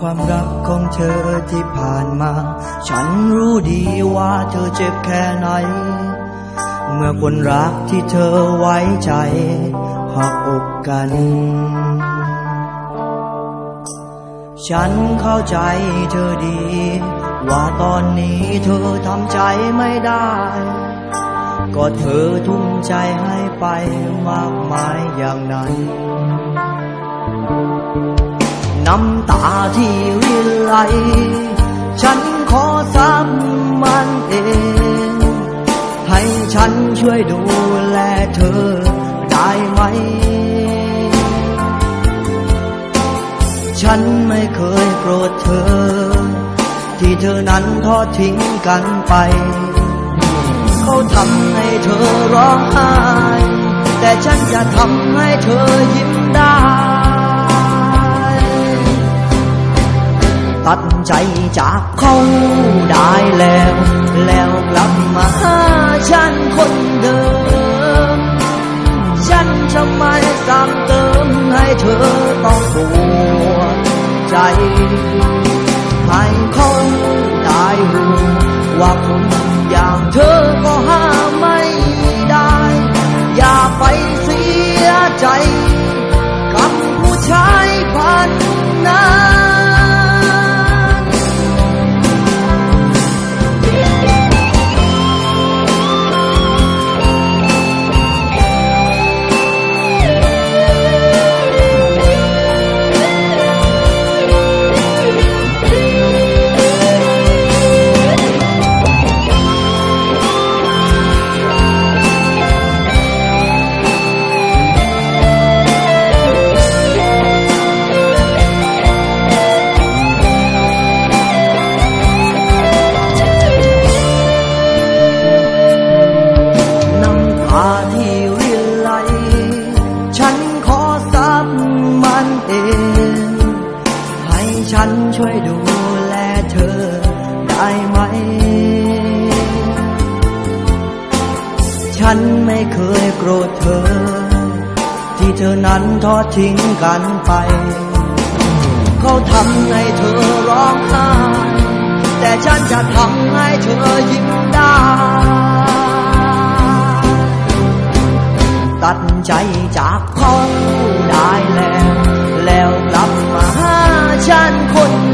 ความรักของเธอที่ผ่านมา ฉันรู้ดีว่าเธอเจ็บแค่ไหน เมื่อคนรักที่เธอไว้ใจหักอกกัน ฉันเข้าใจเธอดี ว่าตอนนี้เธอทำใจไม่ได้ ก็เธอทุ่มใจให้ไปมากมายอย่างนั้น น้ำตาที่รินไหล ฉันขอซ้ำมันเอง ให้ฉันช่วยดูแลเธอได้ไหม ฉันไม่เคยโกรธเธอ ที่เธอนั้นทอดทิ้งกันไป เขาทำให้เธอร้องไห้ แต่ฉันจะทำให้เธอยิ้ม ตัดใจจากเขาได้แล้ว แล้วกลับมาหาฉันคนเดิม ฉันจะไม่ซ้ำเติมให้เธอต้องปวดใจ ให้เขาได้รู้ว่าคนอย่างเธอก็หา ฉันช่วยดูแลเธอได้ไหม ฉันไม่เคยโกรธเธอ ที่เธอนั้นทอดทิ้งกันไป เขาทำให้เธอร้องไห้ แต่ฉันจะทำให้เธอยิ้มได้ ตัดใจจากเขาได้แล้ว ฉันคน